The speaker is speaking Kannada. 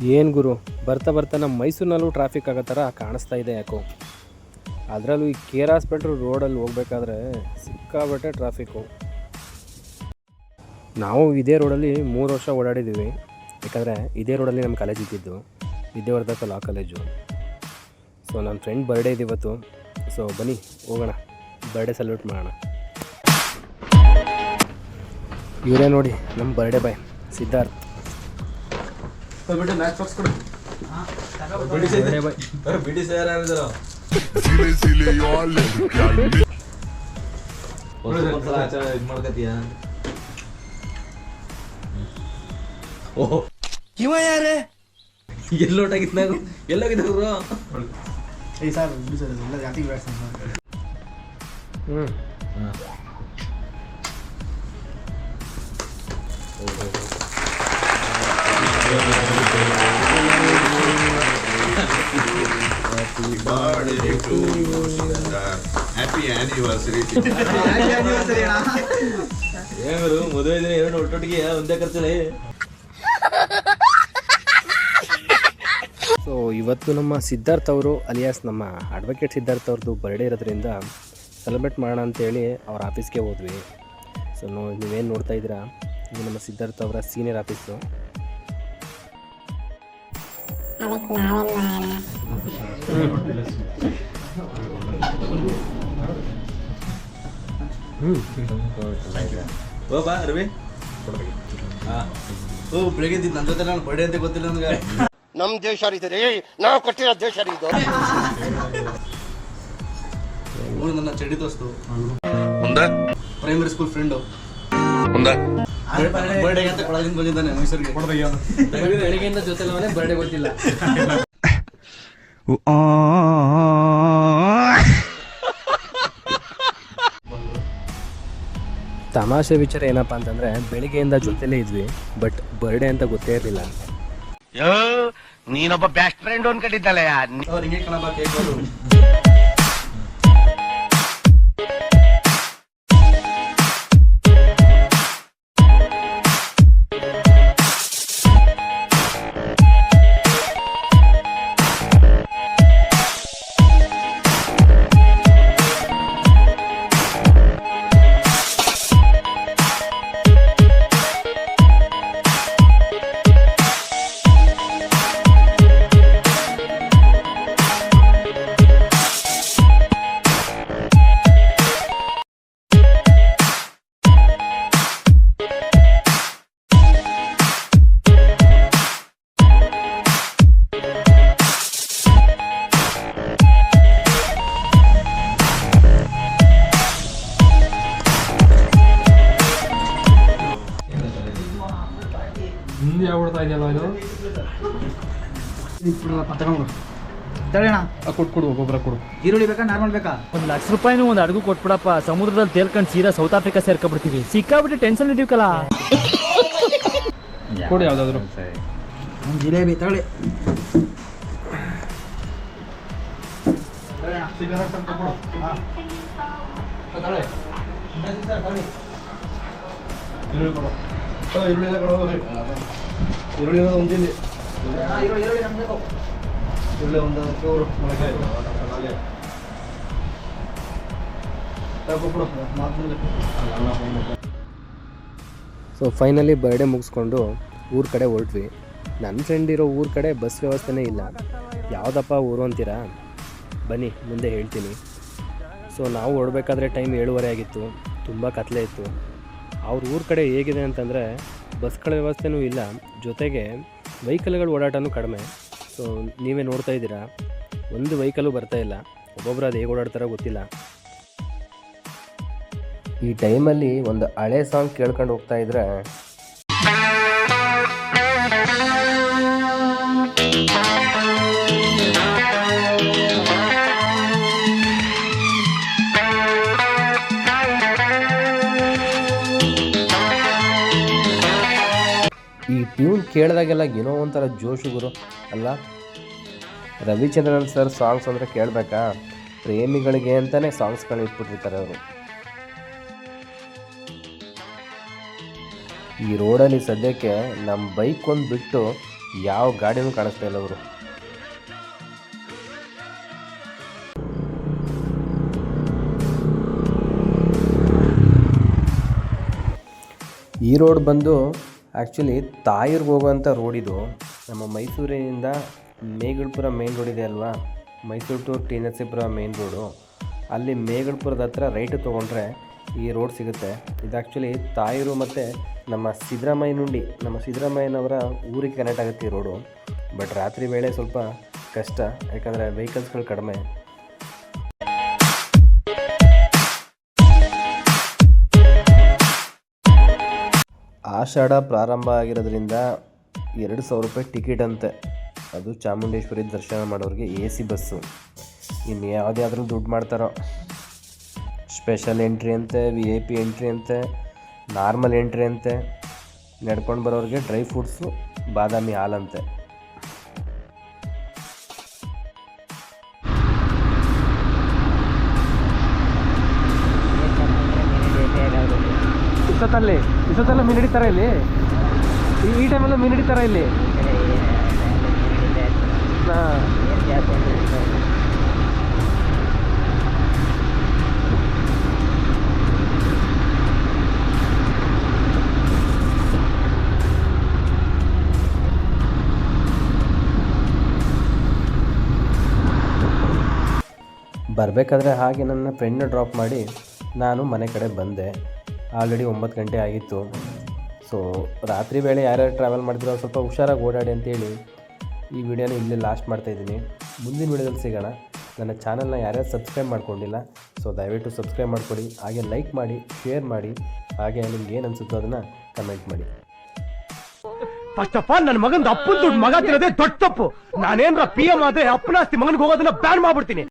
ಏನು ಗುರು? ಬರ್ತಾ ಬರ್ತಾ ನಮ್ಮ ಮೈಸೂರಿನಲ್ಲೂ ಟ್ರಾಫಿಕ್ ಆಗೋ ಥರ ಕಾಣಿಸ್ತಾ ಇದೆ ಯಾಕೋ? ಅದರಲ್ಲೂ ಈ ಕೇರ್ ಹಾಸ್ಪಿಟ್ಲ್ ರೋಡಲ್ಲಿ ಹೋಗ್ಬೇಕಾದ್ರೆ ಸಿಕ್ಕಾಬಟ್ಟೆ ಟ್ರಾಫಿಕ್ಕು ನಾವು ಇದೇ ರೋಡಲ್ಲಿ ಮೂರು ವರ್ಷ ಓಡಾಡಿದ್ದೀವಿ. ಯಾಕಂದರೆ ಇದೇ ರೋಡಲ್ಲಿ ನಮ್ಮ ಕಾಲೇಜ್ ಇದ್ದಿದ್ದು, ವಿದ್ಯಾವರ್ಧಕ ಲಾ ಕಾಲೇಜು ಸೊ ನನ್ನ ಫ್ರೆಂಡ್ ಬರ್ಡೇ ಇದೆ ಇವತ್ತು. ಸೊ ಬನ್ನಿ, ಹೋಗೋಣ. ಬರ್ಡೇ ಸೆಲೆಬ್ರೇಟ್ ಮಾಡೋಣ. ಇವರೇ ನೋಡಿ ನಮ್ಮ ಬರ್ಡೇ ಬಾಯ್ ಸಿದ್ಧಾರ್ಥ್. ಬಿಡಿ ಸರ್ ಇದ್ ಓಹ್ ಇವ ಯಾರೇ? ಎಲ್ಲೋಟಾಗಿತ್ ನಾವು ಎಲ್ಲೋಗಿದ್ರು ಏಯ್ ಸರ್ ಬಿಡಿ ಸರ್ ಎಲ್ಲ ಜಾತಿ ಬೇಡ ಸರ್ ಹ್ಞೂ Birthday to ಮದುವೆ ದಿನ ಎರಡು ಒಟ್ಟೊಟ್ಟಿಗೆ ಒಂದೇ ಖರ್ಚಲ್ಲಿ? ಸೊ ಇವತ್ತು ನಮ್ಮ ಸಿದ್ಧಾರ್ಥ ಅವರು ಅಲಿಯಾಸ್ ನಮ್ಮ ಅಡ್ವೊಕೇಟ್ ಸಿದ್ಧಾರ್ಥ ಅವ್ರದ್ದು ಬರ್ಡೇ ಇರೋದ್ರಿಂದ ಸೆಲೆಬ್ರೇಟ್ ಮಾಡೋಣ ಅಂತೇಳಿ ಅವ್ರ ಆಫೀಸ್ಗೆ ಹೋದ್ವಿ. ಸೊ ನೋ ನೀವೇನು ನೋಡ್ತಾ ಇದ್ದೀರಾ? ಇದು ನಮ್ಮ ಸಿದ್ಧಾರ್ಥ ಅವರ ಸೀನಿಯರ್ ಆಫೀಸು ಮಾಡ್ಬೇಕು ನಾವೇನು ಮಾಡೋಣ ಓ ಬಾ ರವಿ ಓ ಬೆಳಿಗ್ಗೆ ನನ್ನ ಜೊತೆ ನಾನು ಬರ್ಡೆ ಅಂತ ಗೊತ್ತಿಲ್ಲ ನನಗೆ. ನಮ್ಮ ದೇಶ ರೀತಿ ರೀ ನಾವು ಕೊಟ್ಟಿರೋ ದೇಶ ರೀ ಇದು ನನ್ನ ಚಡಿ ದೋಸ್ತು. ಮುಂದ? ಪ್ರೈಮರಿ ಸ್ಕೂಲ್ ಫ್ರೆಂಡು ಮುಂದ? ಬೆಳಿಗ್ಗೆಯಿಂದ ಜೊತೆ ಬರ್ಡೇ ಗೊತ್ತಿಲ್ಲ. ತಮಾಷೆ ವಿಚಾರ ಏನಪ್ಪಾ ಅಂತಂದ್ರೆ ಬೆಳಿಗ್ಗೆಯಿಂದ ಜೊತೆಲೇ ಇದ್ವಿ ಬಟ್ ಬರ್ಡೇ ಅಂತ ಗೊತ್ತೇ ಇರಲಿಲ್ಲ. ನೀನೊಬ್ಬ ಬೆಸ್ಟ್ ಫ್ರೆಂಡ್ ಅನ್ಕೊಂಡಿದ್ದಲ್ಲ ಅವ್ರು ಇದೆಯಲ್ಲ ಇದು? ತಡೆಯೋಣ ಕೊಟ್ಟು ಕೊಡು ಗೊಬ್ಬರ ಕೊಡು. ಈರುಳ್ಳಿ ಬೇಕಾ ನಾರ್ಮಲ್ ಬೇಕಾ? ಒಂದು ಲಕ್ಷ ರೂಪಾಯಿನೂ ಒಂದು ಅಡುಗು ಕೊಟ್ಬಿಡಪ್ಪ. ಸಮುದ್ರದಲ್ಲಿ ತೇಲ್ಕೊಂಡು ಸೀದಾ ಸೌತ್ ಆಫ್ರಿಕಾ ಸೇರ್ಕೊಬಿಡ್ತೀವಿ. ಸಿಕ್ಕಾಬಿಟ್ಟು ಟೆನ್ಷನ್ ಇದೀವಲ್ಲ ಕೊಡು ಯಾವುದಾದ್ರು. ಒಂದು ಜಿಲೇಬಿ ತಗೊಳ್ಳಿ. ಈರುಳ್ಳಿ ಈರುಳ್ಳಿ ಈರುಳ್ಳಿ ನಮ್ಗೆ ಬೇಕು ಈರುಳ್ಳಿ ಒಂದು ಚೂರು ಮೊಳಕೆ ಕೊಡು ಸೊ ಫೈನಲಿ ಬರ್ಡೇ ಮುಗಿಸ್ಕೊಂಡು ಊರ ಕಡೆ ಹೊರಟ್ವಿ. ನನ್ನ ಫ್ರೆಂಡ್ ಇರೋ ಊರ ಕಡೆ ಬಸ್ ವ್ಯವಸ್ಥೆನೇ ಇಲ್ಲ. ಯಾವುದಪ್ಪ ಊರು ಅಂತೀರಾ? ಬನ್ನಿ ಮುಂದೆ ಹೇಳ್ತೀನಿ. ಸೊ ನಾವು ಓಡಬೇಕಾದ್ರೆ ಟೈಮ್ ಏಳುವರೆ ಆಗಿತ್ತು. ತುಂಬ ಕತ್ಲೆ ಇತ್ತು. ಅವ್ರ ಊರ ಕಡೆ ಹೇಗಿದೆ ಅಂತಂದರೆ ಬಸ್ಗಳ ವ್ಯವಸ್ಥೆನೂ ಇಲ್ಲ. ಜೊತೆಗೆ ವೆಹಿಕಲ್ಗಳ ಓಡಾಟನೂ ಕಡಿಮೆ. ಸೊ ನೀವೇ ನೋಡ್ತಾ ಇದ್ದೀರಾ? ಒಂದು ವೆಹಿಕಲು ಬರ್ತಾ ಇಲ್ಲ. ಒಬ್ಬೊಬ್ರು ಅದು ಹೇಗೆ ಓಡಾಡ್ತಾರೋ ಗೊತ್ತಿಲ್ಲ. ಈ ಟೈಮಲ್ಲಿ ಒಂದು ಹಳೆ ಸಾಂಗ್ ಕೇಳ್ಕೊಂಡು ಹೋಗ್ತಾ ಇದ್ರೆ ಟ್ಯೂನ್ ಕೇಳಿದಾಗೆಲ್ಲ ಏನೋ ಒಂಥರ ಜೋಶು ಗುರು. ಅಲ್ಲ, ರವಿಚಂದ್ರನ್ ಸರ್ ಸಾಂಗ್ಸ್ ಅಂದರೆ ಕೇಳಬೇಕಾ? ಪ್ರೇಮಿಗಳಿಗೆ ಅಂತಲೇ ಸಾಂಗ್ಸ್ಗಳು ಇಟ್ಬಿಟ್ಟಿರ್ತಾರೆ ಅವರು. ಈ ರೋಡಲ್ಲಿ ಸದ್ಯಕ್ಕೆ ನಮ್ಮ ಬೈಕ್ ಒಂದು ಬಿಟ್ಟು ಯಾವ ಗಾಡಿನೂ ಕಾಣಿಸ್ತಾ ಇಲ್ಲ ಅವರು ಈ ರೋಡ್ ಬಂದು ಆ್ಯಕ್ಚುಲಿ ತಾಯಿರ್ಗೆ ಹೋಗುವಂಥ ರೋಡಿದು ನಮ್ಮ ಮೈಸೂರಿನಿಂದ ಮೇಗಳ್ಪುರ ಮೇನ್ ರೋಡ್ ಇದೆ ಅಲ್ವಾ? Mysuru to T Narasipura main road ಅಲ್ಲಿ ಮೇಗಳ್ಪುರದ ಹತ್ರ ರೈಟ್ ತೊಗೊಂಡ್ರೆ ಈ ರೋಡ್ ಸಿಗುತ್ತೆ. ಇದು ಆ್ಯಕ್ಚುಲಿ ತಾಯಿರು ಮತ್ತು ನಮ್ಮ ಸಿದ್ದರಾಮಯ್ಯನುಂಡಿ ನಮ್ಮ ಸಿದ್ದರಾಮಯ್ಯನವರ ಊರಿಗೆ ಕನೆಕ್ಟ್ ಆಗುತ್ತೆ ಈ ರೋಡು ಬಟ್ ರಾತ್ರಿ ವೇಳೆ ಸ್ವಲ್ಪ ಕಷ್ಟ, ಯಾಕಂದರೆ ವೆಹಿಕಲ್ಸ್ಗಳು ಕಡಿಮೆ. ಆಷಾಢ ಪ್ರಾರಂಭ ಆಗಿರೋದ್ರಿಂದ ಎರಡು ಸಾವಿರ ರೂಪಾಯಿ ಟಿಕೆಟ್ ಅಂತೆ. ಅದು ಚಾಮುಂಡೇಶ್ವರಿ ದರ್ಶನ ಮಾಡೋರಿಗೆ ಎ ಸಿ ಬಸ್ಸು ಇನ್ನು ಯಾವುದ್ಯಾದ್ರೂ ದುಡ್ಡು ಮಾಡ್ತಾರೋ. ಸ್ಪೆಷಲ್ ಎಂಟ್ರಿ ಅಂತೆ ವಿ ಐ ಪಿ ಎಂಟ್ರಿ ಅಂತೆ ನಾರ್ಮಲ್ ಎಂಟ್ರಿ ಅಂತೆ. ನಡ್ಕೊಂಡು ಬರೋರಿಗೆ ಡ್ರೈ ಫ್ರೂಟ್ಸು ಬಾದಾಮಿ ಹಾಲಂತೆ ಇಷ್ಟೊತ್ತಲ್ಲಿ ಇಷ್ಟೊತ್ತಲ್ಲ ಮೀನು ಹಿಡಿತಾರ ಇಲ್ಲಿ? ಈ- ಟೈಮಲ್ಲ ಮೀನು ಹಿಡಿತಾರ ಇಲ್ಲಿ? ಬರಬೇಕಾದ್ರೆ ಹಾಗೆ ನನ್ನ ಫ್ರೆಂಡ್ನ ಡ್ರಾಪ್ ಮಾಡಿ ನಾನು ಮನೆ ಕಡೆ ಬಂದೆ. ಆಲ್ರೆಡಿ ಒಂಬತ್ತು ಗಂಟೆ ಆಗಿತ್ತು. ಸೊ ರಾತ್ರಿ ವೇಳೆ ಯಾರ್ಯಾರು ಟ್ರಾವೆಲ್ ಮಾಡಿದ್ರು ಸ್ವಲ್ಪ ಹುಷಾರಾಗಿ ಓಡಾಡಿ ಅಂತೇಳಿ ಈ ವಿಡಿಯೋನ ಇಲ್ಲೇ ಲಾಸ್ಟ್ ಮಾಡ್ತಾಯಿದ್ದೀನಿ ಮುಂದಿನ ವಿಡಿಯೋದಲ್ಲಿ ಸಿಗೋಣ. ನನ್ನ ಚಾನಲ್ನ ಯಾರ್ಯಾರು ಸಬ್ಸ್ಕ್ರೈಬ್ ಮಾಡ್ಕೊಂಡಿಲ್ಲ ಸೊ ದಯವಿಟ್ಟು ಸಬ್ಸ್ಕ್ರೈಬ್ ಮಾಡ್ಕೊಡಿ, ಹಾಗೆ ಲೈಕ್ ಮಾಡಿ ಶೇರ್ ಮಾಡಿ, ಹಾಗೆ ನಿಮ್ಗೆ ಏನು ಅನಿಸುತ್ತೋ ಅದನ್ನು ಕಮೆಂಟ್ ಮಾಡಿ. ಫಸ್ಟ್ ಆಫ್ ಆಲ್ ನನ್ನ ಮಗನ ಅಪ್ಪನ ದುಡ್ಡು ಮಗ ತಿನ್ನೋದೇ ದೊಡ್ಡ ತಪ್ಪು. ನಾನೇನ್ರ ಪಿ ಎಂ ಆದ್ರೆ ಅಪ್ಪನ ಆಸ್ತಿ ಮಗನಿಗೆ ಹೋಗೋದನ್ನ ಬ್ಯಾನ್ ಮಾಡ್ಬಿಡ್ತೀನಿ.